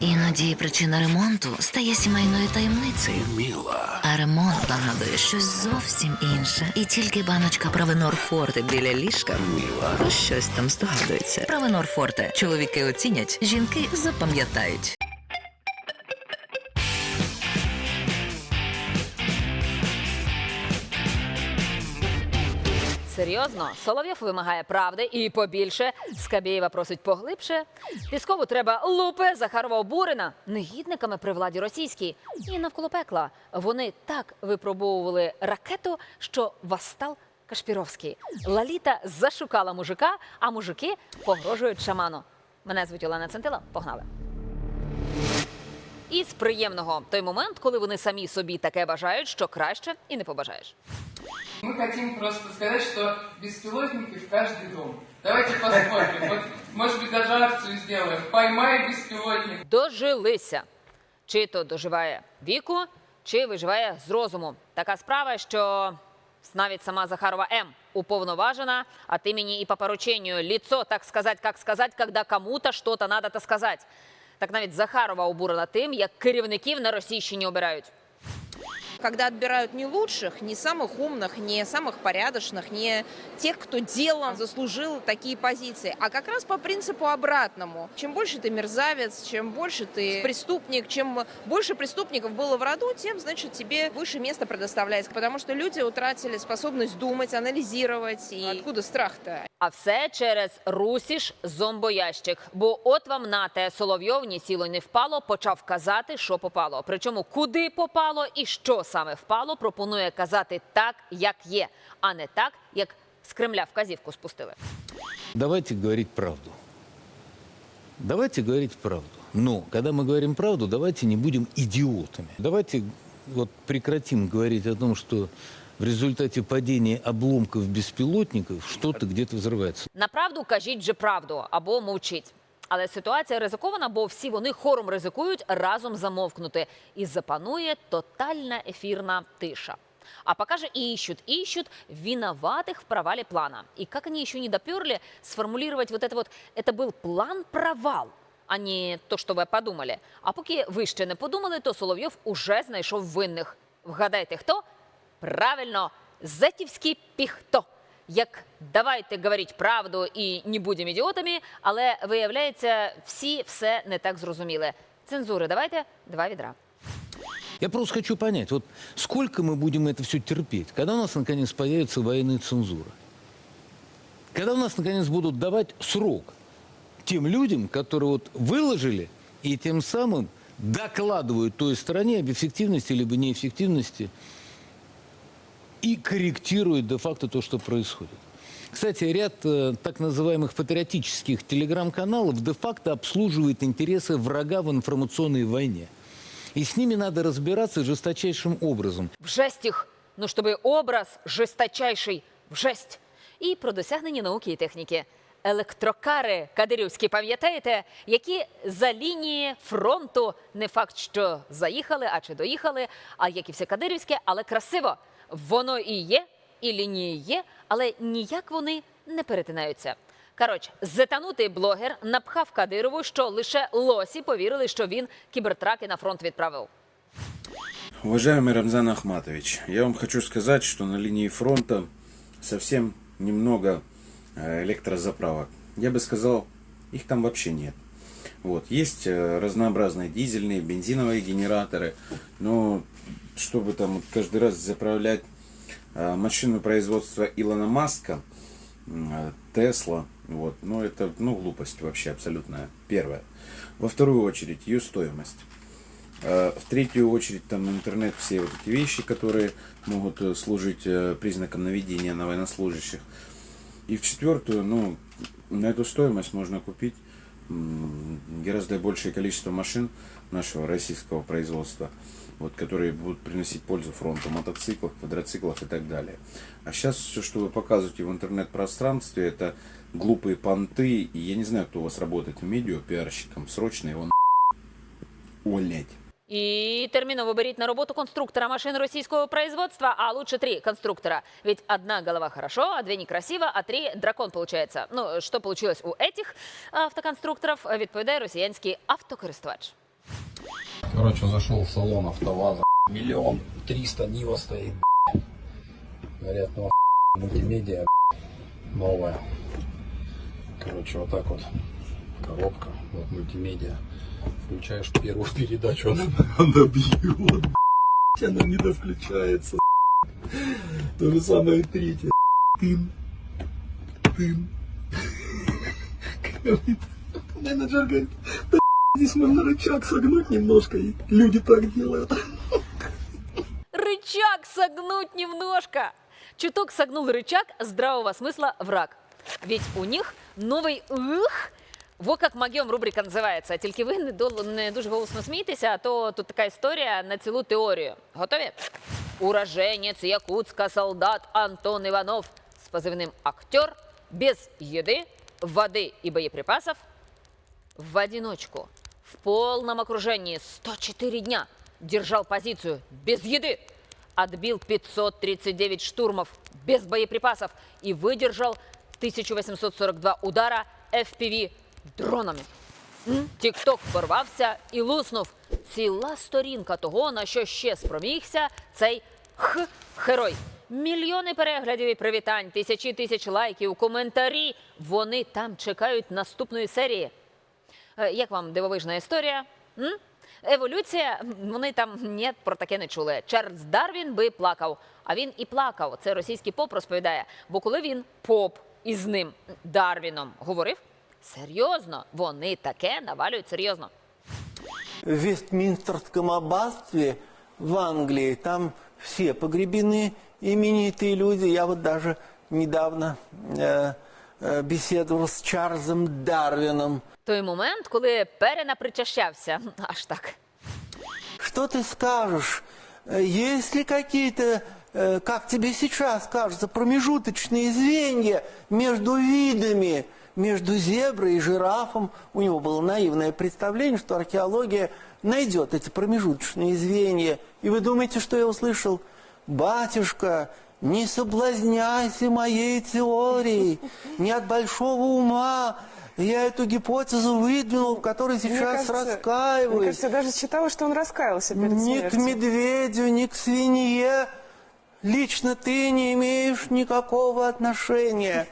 Іноді причина ремонту стає сімейною таємницею. Міла. А ремонт нагадує щось зовсім інше. І тільки баночка Правенор Форте біля ліжка Міла. щось там здогадується. Правенор Форте. Чоловіки оцінять, жінки запам'ятають. Серйозно, Соловйов вимагає правди і побільше. Скабєєва просить поглибше. Піскову треба лупи, Захарова обурена негідниками при владі російській. І навколо пекла вони так випробовували ракету, що восстал Кашпіровський. Лаліта зашукала мужика, а мужики погрожують шаману. Мене звуть Олена Центила. Погнали. І з приємного той момент, коли вони самі собі таке бажають, що краще і не побажаєш. Мы хотим просто сказать, что беспилотники в каждый дом. Давайте посмотрим. Вот, может быть, даже акцию сделаем. Поймай беспилотник. дожилися. Чи то доживає віку, чи виживає з розуму. Така справа, що навіть сама Захарова М. уповноважена от имени и по поручению лицо, так сказать, как сказать, когда кому-то что-то надо то сказать. Так навіть Захарова обурена тим, як керівників на Російщині обирають. Когда отбирают не лучших, не самых умных, не самых порядочных, не тех, кто делом заслужил такие позиции, а как раз по принципу обратному. Чем больше ты мерзавец, чем больше ты преступник, чем больше преступников было в роду, тем, значит, тебе выше место предоставляется. Потому что люди утратили способность думать, анализировать. И откуда страх-то? А все через русіш зомбоящик. Бо от вам на те Соловйов ні сіло не впало, почав казати, що попало. Причому куди попало і що саме впало, пропонує казати так, як є, а не так, як з Кремля вказівку спустили. Давайте говорить правду. Давайте говорить правду. Но когда мы говорим правду, давайте не будем идиотами. Давайте вот прекратим говорить о том, что в результате падения обломков беспилотников что-то где-то взрывается. Направду кажіть же правду або мовчіть. Але ситуація ризикована, бо всі вони хором ризикують разом замовкнути. І запанує тотальна ефірна тиша. А пока же ищут, ищут виноватых в провале плана. И как они еще не доперли сформулировать вот это вот, это был план-провал, а не то, що ви подумали. А поки ви ще не подумали, то Соловйов уже знайшов винних. Вгадайте, хто? Правильно, Зетівський піхто. Як давайте говорити правду і не будемо ідіотами, але виявляється, всі все не так зрозуміли. Цензури давайте два відра. Я просто хочу понять, вот сколько мы будем это все терпеть, когда у нас наконец появится военная цензура? Когда у нас наконец будут давать срок тем людям, которые вот выложили и тем самым докладывают той стране об эффективности либо неэффективности и корректируют де-факто то, что происходит. Кстати, ряд э, так называемых патриотических телеграм-каналов де-факто обслуживает интересы врага в информационной войне. И с ними надо разбираться жесточайшим образом. В жесть їх, ну щоб образ жесточайший в жесть. І про досягнення науки і техніки. Електрокари кадирівські, пам'ятаєте, які за лінії фронту не факт, що заїхали, а чи доїхали, а як і все кадирівське, але красиво. Воно і є, і лінії є, але ніяк вони не перетинаються. Коротше, зетанутий блогер напхав Кадирову, що лише лосі повірили, що він кібертраки на фронт відправив. Уважаемый Рамзан Ахматович, я вам хочу сказать, что на линии фронта совсем немного э, электрозаправок. Я бы сказал, их там вообще нет. Вот. Есть э, разнообразные дизельные, бензиновые генераторы, но чтобы там каждый раз заправлять э, машину производства Илона Маска, э, Тесла, вот, ну это ну, глупость вообще абсолютная. Первое. Во вторую очередь, ее стоимость. Э, В третью очередь там интернет, все вот эти вещи, которые могут э, служить э, признаком наведения на военнослужащих. И в четвертую, ну, на эту стоимость можно купить гораздо большее количество машин нашего российского производства, вот, которые будут приносить пользу фронту, мотоциклов, квадроциклов и так далее. А сейчас все, что вы показываете в интернет-пространстве, это глупые понты, и я не знаю, кто у вас работает в медиа, пиарщиком, срочно его на увольнять. І терміново беріть на роботу конструктора машин російського производства, а лучше три конструктора. Ведь одна голова хорошо, а две некрасиво, а три дракон получается. Ну, що получилось у этих автоконструкторів, відповідає росіянський автокористувач. Короче, зашел в салон АвтоВАЗа. Миллион триста Нива стоит. Говорят, ну мультимедиа новая. Короче, вот так вот. Коробка, вот мультимедиа. Включаешь первую передачу, она, она бьет. Она не довключается. То же самое и третья. Тын. Тын. Говорит, Менеджер говорит, здесь можно рычаг согнуть немножко, и люди так делают. Рычаг согнуть немножко. Чуток согнул рычаг здравого смысла враг. Ведь у них новий «ых». Во як магіом рубрика називається. Тільки ви не, дол- не дуже голосно смійтеся, а то тут така історія на цілу теорію. Готові? Уроженець Якутська солдат Антон Іванов з позивним актер без їди, води і боєприпасів в одиночку, в полном окружении 104 дня держал позицию без еды, отбил 539 штурмов без боеприпасов и выдержал 1842 удара FPV дронами. Тікток порвався і луснув. Ціла сторінка того, на що ще спромігся цей х-герой. Мільйони переглядів і привітань, тисячі тисяч лайків, коментарі. Вони там чекають наступної серії. Е, Як вам дивовижна історія? М? Еволюція, М, вони там ні, про таке не чули. Чарльз Дарвін би плакав, а він і плакав. Це російський поп розповідає. Бо коли він поп із ним Дарвіном говорив, серйозно, вони таке навалюють серйозно. в Вестминстерском аббатстве в Англии. Там все погребены, именитые люди. Я вот даже недавно э, э, беседовал с Чарльзом Дарвином. Той момент, коли перенапричащався, аж так. Что ты скажешь? Э, Есть ли какие-то, э, как тебе сейчас кажется, промежуточные звенья между видами, между зеброй и жирафом? У него было наивное представление, что археология найдет эти промежуточные звенья. И вы думаете, что я услышал? Батюшка, не соблазняйся моей теорией, не от большого ума. Я эту гипотезу выдвинул, в которой Мне сейчас кажется- раскаиваюсь. Мне кажется, я даже читала, что он раскаялся перед Ни к смертью. медведю, ни к свинье лично ты не имеешь никакого отношения.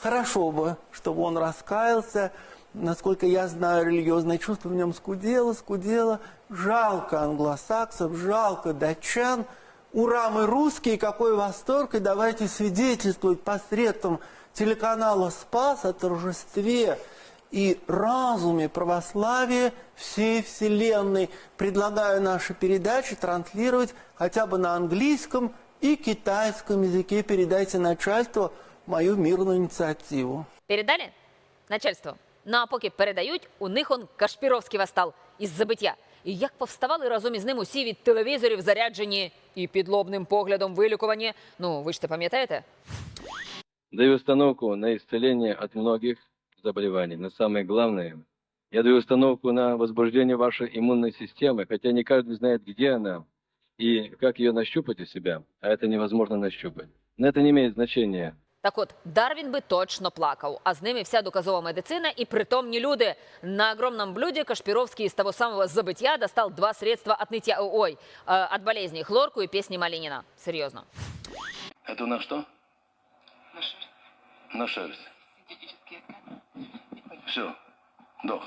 Хорошо бы, чтобы он раскаялся. Насколько я знаю, религиозное чувство в нем скудело, скудело. Жалко англосаксов, жалко датчан. Ура, мы русские, какой восторг, и давайте свидетельствовать посредством телеканала «Спас» о торжестве и разуме православия всей Вселенной. Предлагаю наши передачи транслировать хотя бы на английском и китайском языке. Передайте начальству мою мирную инициативу. Передали? Начальство. Ну а поки передають, у них он Кашпіровський восстав із забиття. І як повставали разом із ним усі від телевізорів заряджені і підлобним поглядом вилікувані. Ну, ви ж це пам'ятаєте? Даю установку на исцеление от многих заболеваний. Но самое главное, я даю установку на возбуждение вашей иммунной системы, хотя не каждый знает, где она и как ее нащупать у себя, а это невозможно нащупать. Но это не имеет значения. Так от, Дарвін би точно плакав, а з ними вся доказова медицина і притомні люди. На огромном блюде Кашпировский из того самого забытия достал два средства от нытья, ой, э, от болезней, хлорку и песни Малинина. Серьезно. Это на что? На шерсть. Все, дох.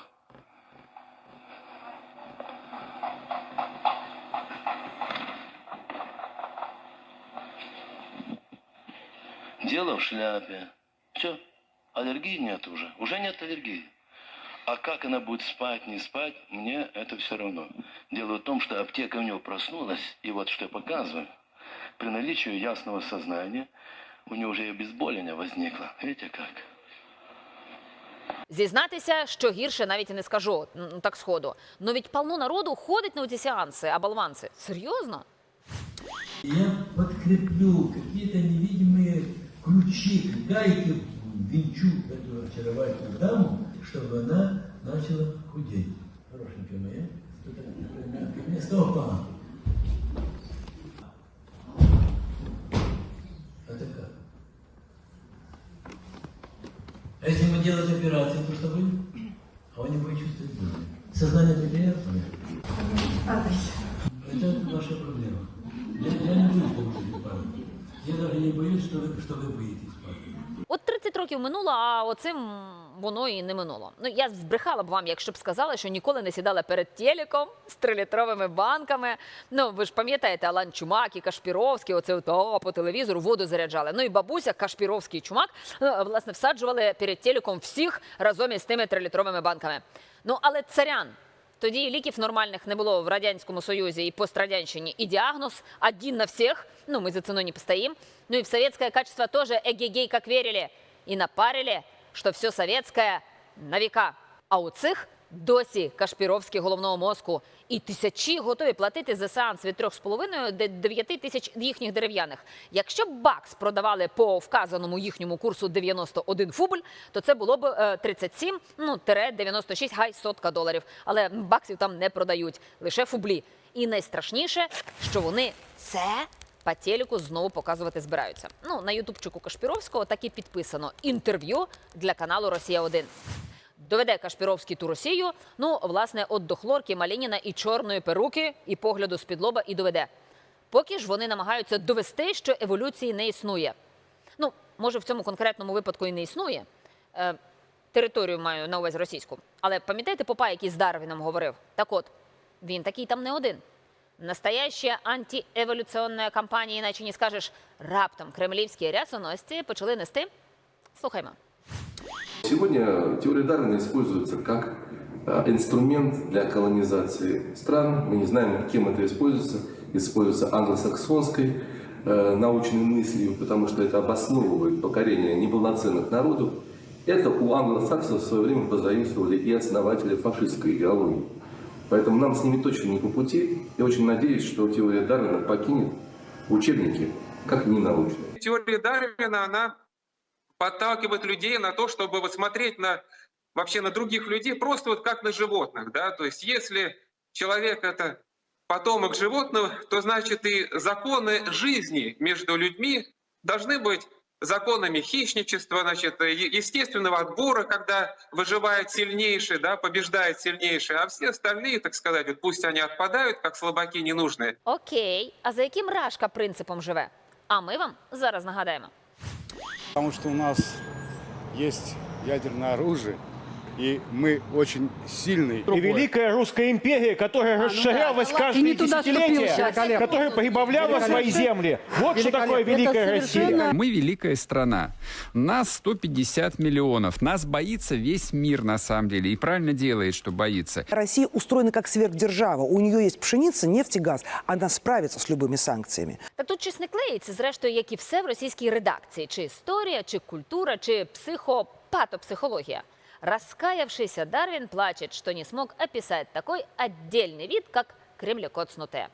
Дело в шляпе. Все, аллергии нет уже. Уже нет аллергии. А как она будет спать, не спать, мне это все равно. Дело в том, что аптека у него проснулась, и вот что я показываю. При наличии ясного сознания у него уже и обезболение возникло. Видите как? Зізнатися, що гірше навіть і не скажу, м, так сходу. Но ведь полно народу ходить на ці сеанси, а болванці. Серйозно? Я подкреплю какие-то невидимые ключи, гайки винчу эту очаровательную даму, чтобы она начала худеть. Хорошенькая моя. Мягкое место. Опа! Это как? А если ему делать операцию, то что будет? А он не будет чувствовать боли. Сознание потеряется? Что вы будете использовать. От 30 років минуло, а оцим воно і не минуло. Ну я збрехала б вам, якщо б сказала, що ніколи не сідала перед телеком з трилітровими банками. Ну ви ж пам'ятаєте, Алан Чумак і Кашпіровський, оце о, по телевізору воду заряджали. Ну і бабуся Кашпіровський і Чумак е, власне всаджували перед телеком всіх разом із тими трилітровими банками. Ну але царян. Тоді ліків нормальних не було в Радянському Союзі і пострадянщині. І діагноз один на всех. Ну, мы за цену не постоим. Ну и в советское качество тоже эгегей как верили. И напарили, що все советское на віка. А у цих досі Кашпіровський головного мозку. І тисячі готові платити за сеанс від 3,5 до 9 тисяч їхніх дерев'яних. Якщо б бакс продавали по вказаному їхньому курсу 91 фубль, то це було б е, 37, ну, тире 96, гай сотка доларів. Але баксів там не продають, лише фублі. І найстрашніше, що вони це по телеку знову показувати збираються. Ну на ютубчику Кашпіровського так і підписано інтерв'ю для каналу Росія 1 Доведе Кашпіровський ту Росію. Ну, власне, от до хлорки Малініна і чорної перуки, і погляду з-під лоба, і доведе. Поки ж вони намагаються довести, що еволюції не існує. Ну, може, в цьому конкретному випадку і не існує. Е, територію маю на увазі російську. Але пам'ятаєте попа, який з Дарвіном говорив? Так от, він такий там не один. Настоящая антиеволюційна кампанія, іначе не скажеш, раптом кремлівські рясоносці почали нести. Слухаймо. Сегодня теория Дарвина используется как э, инструмент для колонизации стран. Мы не знаем, кем это используется. Используется англосаксонской э, научной мыслью, потому что это обосновывает покорение неполноценных народов. Это у англосаксов в свое время позаимствовали и основатели фашистской идеологии. Поэтому нам с ними точно не по пути. Я очень надеюсь, что теория Дарвина покинет учебники как ненаучная. Теория Дарвина, она подталкивает людей на то, чтобы вот смотреть на вообще на других людей просто вот как на животных, да, то есть если человек это потомок животного, то значит и законы жизни между людьми должны быть законами хищничества, значит, е- естественного отбора, когда выживает сильнейший, да, побеждает сильнейший, а все остальные, так сказать, вот пусть они отпадают, как слабаки ненужные. Окей, а за яким рашка принципом живе? А ми вам зараз нагадаємо. Потому что у нас есть ядерное оружие, и мы очень сильный. И Великая Русская империя, которая расширялась Ты каждые не туда ступил десятилетия, сейчас. которая прибавляла свои земли. Вот что такое Великая Россия. Мы великая страна. Нас 150 миллионов. Нас боится весь мир на самом деле. И правильно делает, что боится. Россия устроена как сверхдержава. У нее есть пшеница, нефть и газ. Она справится с любыми санкциями. Та тут щось не клеїться, зрештою, як і все в російській редакції: чи історія, чи культура, чи психопатопсихологія. Раскаявшийся Дарвин плачет, что не смог описать такой отдельный вид, как кремлекоцнутые.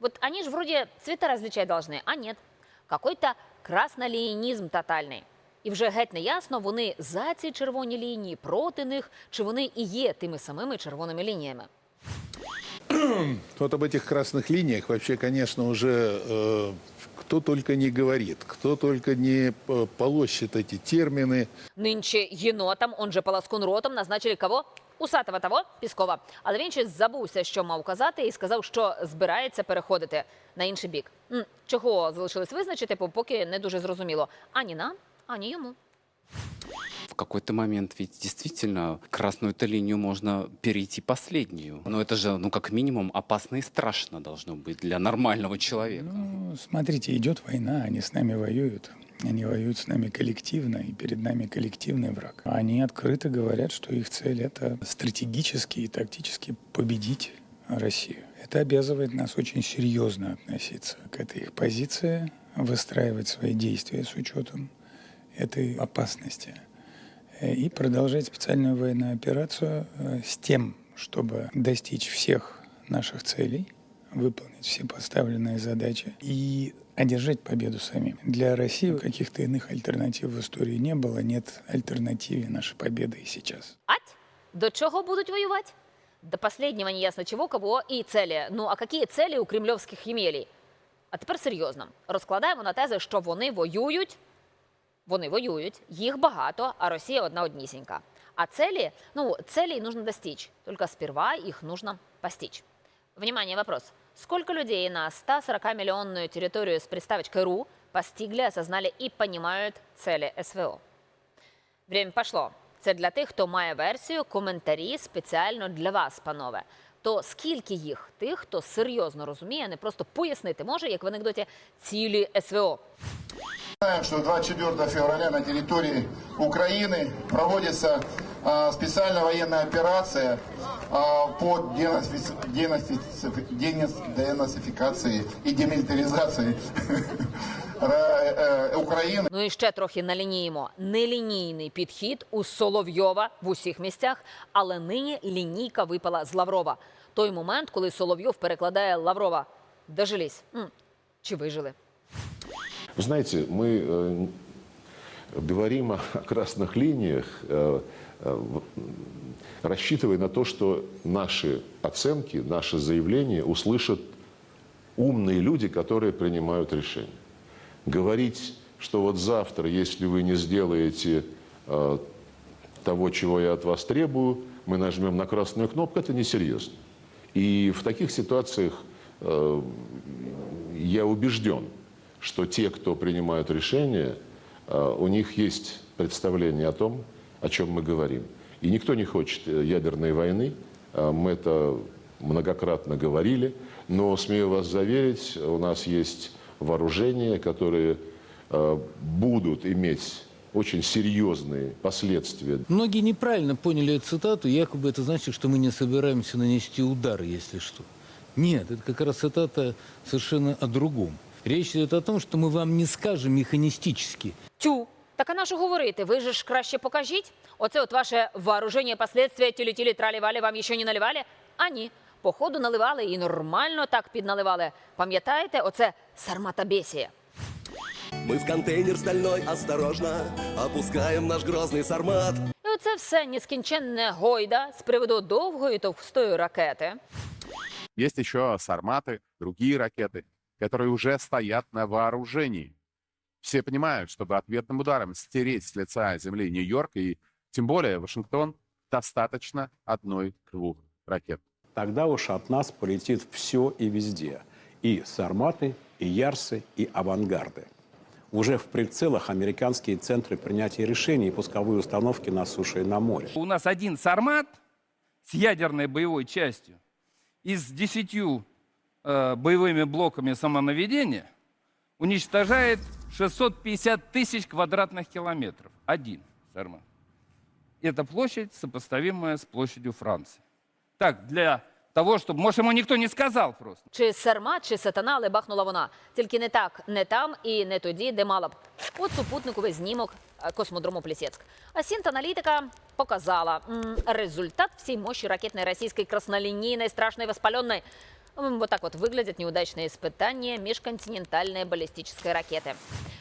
Вот они же вроде цвета различать должны, а нет. Какой-то краснолінізм тотальний. І вже геть не ясно, вони за ці червоні лінії, проти них, чи вони і є тими самими червоними лініями. Вот об этих красных линиях вообще, конечно, уже э, кто только не говорит, кто только не э, полощет эти термины. Нинче єнотам, он же Паласкун ротом, назначили кого? Усатого того Піскова. Але він щось забувся, що мав казати, і сказав, що збирається переходити на інший бік. М, Чого залишилось визначити, бо поки не дуже зрозуміло. Ані нам, ані йому. В какой-то момент ведь действительно красную-то линию можно перейти последнюю. Но это же, ну, как минимум, опасно и страшно должно быть для нормального человека. Ну, смотрите, идет война, они с нами воюют. Они воюют с нами коллективно, и перед нами коллективный враг. Они открыто говорят, что их цель — это стратегически и тактически победить Россию. Это обязывает нас очень серьезно относиться к этой их позиции, выстраивать свои действия с учетом этой опасности и продолжать специальную военную операцию э, с тем, чтобы достичь всех наших целей, выполнить все поставленные задачи и одержать победу самим. Для России каких-то иных альтернатив в истории не было, нет альтернативе нашей победы и сейчас. Ать? До чого будуть воювати? До последнего не ясно чего, кого і цели. Ну а які цели у кремльовських ємелій? А тепер серйозно. Розкладаємо на тези, що вони воюють. вони воюють, їх багато, а Росія одна однісінька. А цели, ну, целей нужно достичь. Только сперва их нужно постичь. Внимание, вопрос. Сколько людей на 140-миллионную территорию с приставочкой «ру» постигли, осознали и понимают цели СВО. Время пошло. Це для тих, хто має версію, коментарі спеціально для вас, панове. То скільки їх тих, хто серйозно розуміє, не просто пояснити може, як в анекдоті цілі СВО. Знаем, что 24 февраля на территории Украины проводится а, специальная военная операция а, по денацификации и демилитаризации Ра- э, Украины. Ну і ще трохи налініємо. Нелінійний підхід у Соловйова в усіх місцях, але нині лінійка випала з Лаврова. Той момент, коли Соловйов перекладає Лаврова. Дожились. М, Чи вижили? Вы знаете, мы э, говорим о о красных линиях, э, э, в- рассчитывая на то, что наши оценки, наши заявления услышат умные люди, которые принимают решения. Говорить, что вот завтра, если вы не сделаете э, того, чего я от вас требую, мы нажмем на красную кнопку, это несерьезно. И в таких ситуациях э, я убежден, что те, кто принимают решения, э, у них есть представление о том, о чем мы говорим. И никто не хочет э, ядерной войны. Э, Мы это многократно говорили. Но, смею вас заверить, у нас есть вооружения, которые э, будут иметь очень серьезные последствия Многие неправильно поняли эту цитату, якобы это значит, что мы не собираемся нанести удар, если что. Нет, это как раз цитата совершенно о другом. Речь идет о том, что мы вам не скажем механистически. Тю. Так а на що говорити? Ви же ж краще покажіть. Оце от ваше вооруження последствия тілі-тілі тралі-валі вам ще не наливали? А ні. Походу наливали і нормально так підналивали. Пам'ятаєте, оце сарматабесія. Мы в контейнер стальной осторожно опускаем наш грозный сармат. І оце все нескінченне гойда з приводу довгої товстої ракети. Есть еще сарматы, другие ракеты, которые уже стоят на вооружении. Все понимают, чтобы ответным ударом стереть с лица земли Нью-Йорк и тем более Вашингтон, достаточно одной-двух ракет. Тогда уж от нас полетит все и везде. И сарматы, и ярсы, и авангарды. Уже в прицелах американские центры принятия решений и пусковые установки на суше и на море. У нас один «Сармат» с ядерной боевой частью и с десятью э, боевыми блоками самонаведения уничтожает 650 тысяч квадратных километров. Один «Сармат». Это площадь, сопоставимая с площадью Франции Так, для того, чтобы... Может, ему никто не сказал просто. Чи сарма, чи сатана, але бахнула вона. Тільки не так, не там і не тоді, де мала б. От супутниковий знімок е, космодрому Плісецьк. А синт-аналітика показала м, результат всей мощи ракетной российской краснолинейной, страшной, воспаленной. М, Вот так вот выглядят неудачные испытания межконтинентальной баллистической ракеты.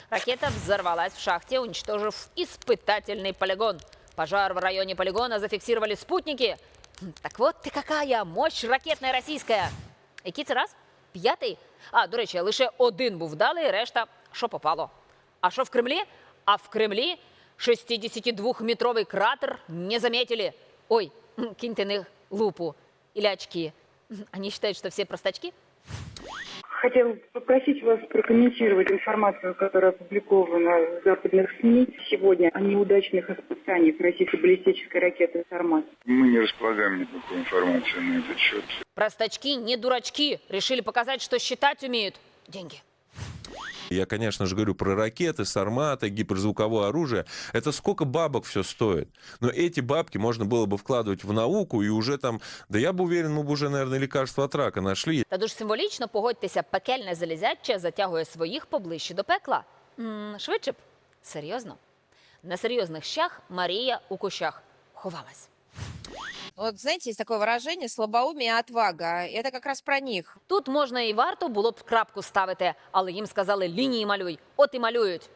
Ракета взорвалась в шахте, уничтожив испытательный полигон. Пожар в районе полигона зафиксировали спутники. Так вот ты какая мощь ракетна російська. Який це раз? П'ятий? А, до речі, лише один був вдалий, решта що попало. А що в Кремлі? А в Кремлі 62-метровий кратер не заметили. Ой, киньте них лупу или очки. Они считают, что все простачки? Хотел попросить вас прокомментировать информацию, которая опубликована в западных СМИ сегодня о неудачных испытаниях российской баллистической ракеты «Сармат». Мы не располагаем никакой информации на этот счет. Простачки не дурачки. Решили показать, что считать умеют. Деньги. Я, конечно же, говорю про ракеты, сарматы, гиперзвуковое оружие. Это сколько бабок все стоит. Но эти бабки можно было бы вкладывать в науку и уже там... Да я бы уверен, мы бы уже, наверное, лекарство от рака нашли. Та дуже символічно, погодьтеся, пекельне залізяче затягує своїх поближче до пекла. м швидше б. Серйозно. На серйозних щах Марія у кущах ховалась. Вот знаете, есть такое выражение «слабоумие и отвага». Это как раз про них. Тут можна і варто було б крапку ставити, але їм сказали лінії малюй. От і малюють.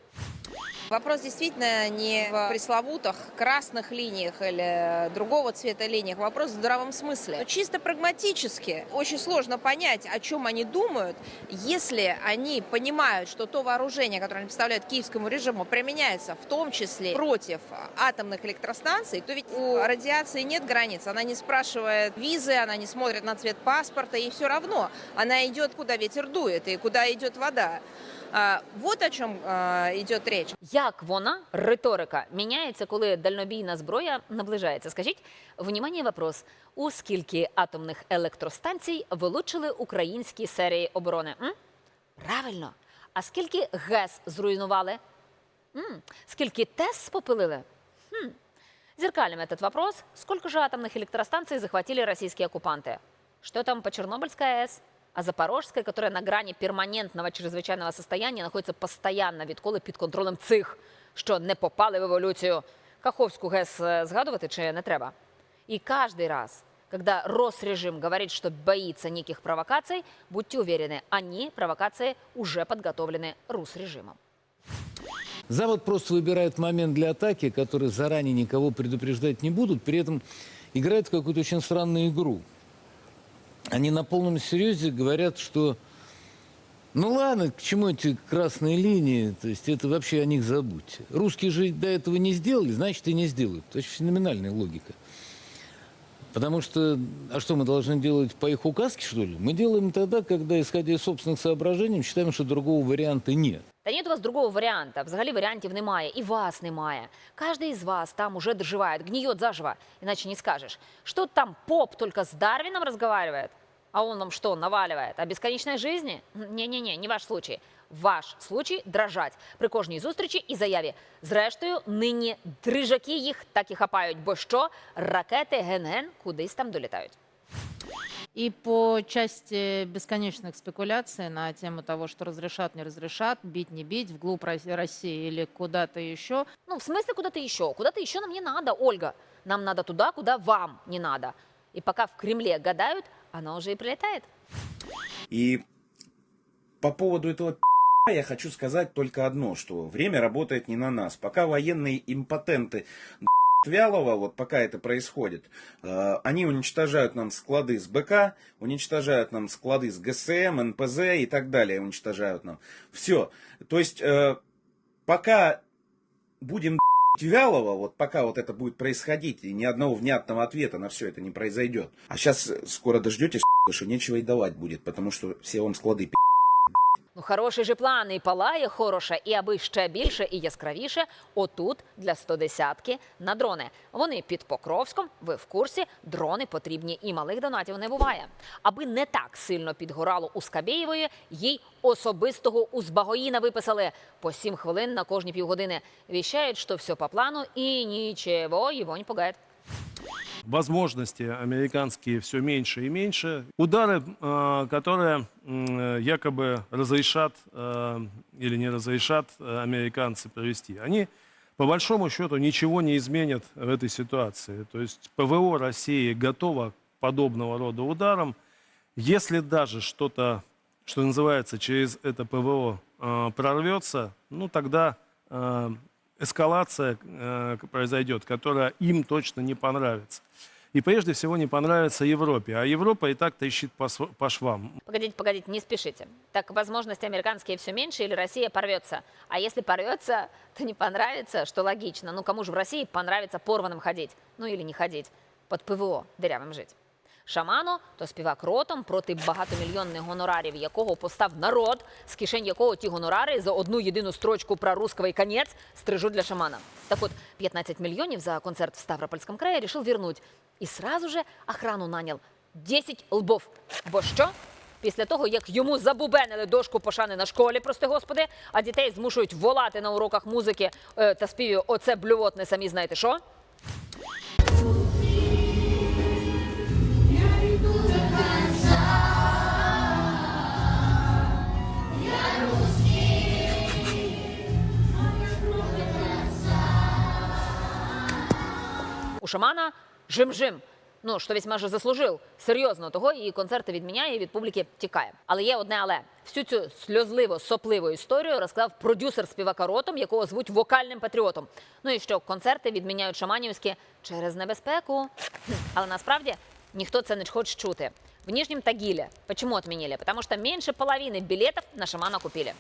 Вопрос действительно не в пресловутых красных линиях или другого цвета линиях. Вопрос в здравом смысле. Но чисто прагматически очень сложно понять, о чем они думают, если они понимают, что то вооружение, которое они представляют киевскому режиму, применяется в том числе против атомных электростанций, то ведь у радиации нет границ. Она не спрашивает визы, она не смотрит на цвет паспорта, и все равно она идет, куда ветер дует и куда идет вода. А, Вот о чем а, идет речь. Як вона, риторика, міняється, коли дальнобійна зброя наближається? Скажіть, внімання вопрос. У скільки атомних електростанцій вилучили українські серії оборони? М? Правильно. А скільки ГЕС зруйнували? М? Скільки ТЕС спопилили? Хм. Зеркалим этот вопрос. Сколько же атомных электростанций захватили российские оккупанты? Что там по Чернобыльской АЭС? А Запорожская, которая на грані перманентного чрезвичайного состояния знаходиться постоянно, відколи під контролем цих, що не попали в еволюцію. Каховську ГЕС е, згадувати чи не треба? И каждый раз, когда Росрежим говорит, что боится неких провокаций, будьте уверены, они, провокации, уже подготовлены Русрежимом. Запад просто выбирает момент для атаки, который заранее никого предупреждать не будут, при этом играет в какую-то очень странную игру. Они на полном серьезе говорят, что ну ладно, к чему эти красные линии, то есть это вообще о них забудьте. Русские же до этого не сделали, значит и не сделают. Это очень феноменальная логика. Потому что, а что мы должны делать по их указке, что ли? Мы делаем тогда, когда, исходя из собственных соображений, считаем, что другого варианта нет. Та нет у вас другого варіанта. Взагалі варіантів немає. І вас немає. Кожен із вас там уже доживает, гниет заживо. Иначе не скажешь. Что там поп только с Дарвином разговаривает? А он вам что, наваливает? О бесконечной жизни? Не-не-не, не ваш случай. Ваш случай дрожать при кожній зустрічі і заяві. Зрештою, нині дрижаки їх так і хапають, бо що ракети ген-ген кудись там долітають. И по части бесконечных спекуляций на тему того, что разрешат, не разрешат, бить, не бить, вглубь Рос- России или куда-то еще. Ну, в смысле куда-то еще? Куда-то еще нам не надо, Ольга. Нам надо туда, куда вам не надо. И пока в Кремле гадают, она уже и прилетает. И по поводу этого я хочу сказать только одно, что время работает не на нас. Пока военные импотенты Вялого, вот пока это происходит, э, они уничтожают нам склады с БК, уничтожают нам склады с ГСМ, НПЗ и так далее, уничтожают нам. Все. То есть, э, пока будем Вялого, вот пока вот это будет происходить, и ни одного внятного ответа на все это не произойдет. А сейчас скоро дождетесь, что нечего и давать будет, потому что все вам склады пи***. Ну, хороший же план, і палає хороше, і аби ще більше і яскравіше, отут для 110-ки на дрони. Вони під Покровськом, ви в курсі, дрони потрібні і малих донатів не буває. Аби не так сильно підгорало у Скабєєвої, їй особистого у Збагоїна виписали по 7 хвилин на кожні півгодини. Віщають, що все по плану і нічого не пугає. Возможности американские все меньше и меньше. Удары, э, которые якобы разрешат э, или не разрешат э, американцы провести, они по большому счету ничего не изменят в этой ситуации. То есть ПВО России готово к подобного рода ударам. Если даже что-то, что называется, через это ПВО э, прорвется, ну тогда эскалация э, произойдет, которая им точно не понравится. И прежде всего не понравится Европе. А Европа и так трещит по, по швам. Погодите, погодите, не спешите. Так возможности американские все меньше или Россия порвется? А если порвется, то не понравится, что логично. Ну кому же в России понравится порванным ходить? Ну или не ходить. Под ПВО дырявим жить. Шамано то співак ротом проти багатомільйонних гонорарів, якого постав народ, з кишень якого ті гонорари за одну єдину строчку про русский конець стрижуть для шамана. Так от 15 мільйонів за концерт в Ставропольському краї рішив вернуть. І сразу же охрану нанял 10 лбов. Бо що? Після того, як йому забубенили дошку пошани на школі, прости господи, а дітей змушують волати на уроках музики е, та співів оце блювотне самі знаєте що? Шамана жим-жим. Ну, що весь майже заслужив. Серйозно, того її концерти відміняє і від публіки тікає. Але є одне але. Всю цю сльозливо сопливу історію розклав продюсер співака ротом, якого звуть вокальним патріотом. Ну і що концерти відміняють шаманівські через небезпеку. Але насправді ніхто це не хоче чути. В Нижнем Тагиле. Почему отменили? Потому что меньше половины билетов на шамана купили.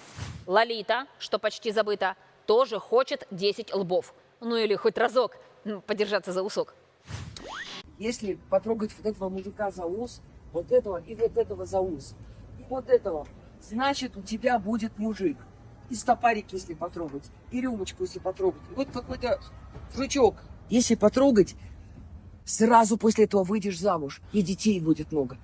Лолита, что почти забыто, тоже хочет 10 лбов. Ну или хоть разок м, подержаться за усок. Если потрогать вот этого мужика за ус, вот этого и вот этого за ус, и вот этого, значит, у тебя будет мужик. И стопарик, если потрогать, и рюмочку, если потрогать. И вот какой-то жучок. Если потрогать, сразу после этого выйдешь замуж, и детей будет много.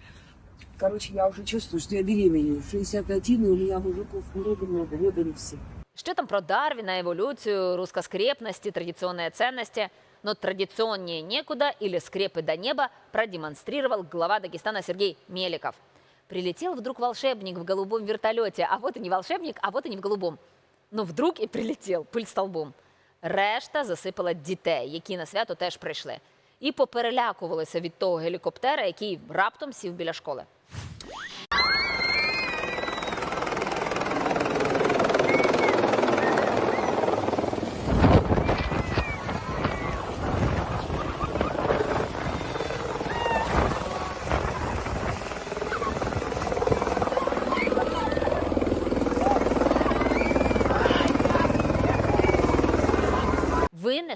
Короче, я уже чувствую, что я беременею. 61, и у меня мужиков много-много, вот они все. Что там про Дарвина, эволюцию, русскоскрепности, традиционные ценности? Но традиционнее некуда или скрепы до неба продемонстрировал глава Дагестана Сергей Меликов. Прилетел вдруг волшебник в голубом вертолете, а вот и не волшебник, а вот и не в голубом. Ну вдруг і прилетів пиль столбом. Решта засипала дітей, які на свято теж прийшли. І поперелякувалися від того гелікоптера, який раптом сів біля школи.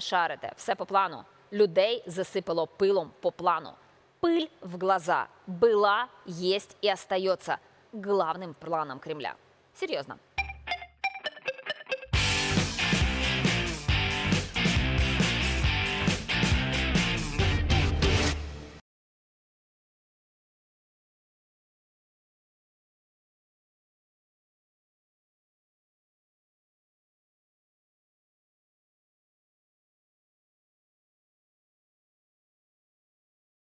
не шарите все по плану. Людей засыпало пылом по плану. Пыль в глаза была, есть и остается главным планом Кремля. Серьезно.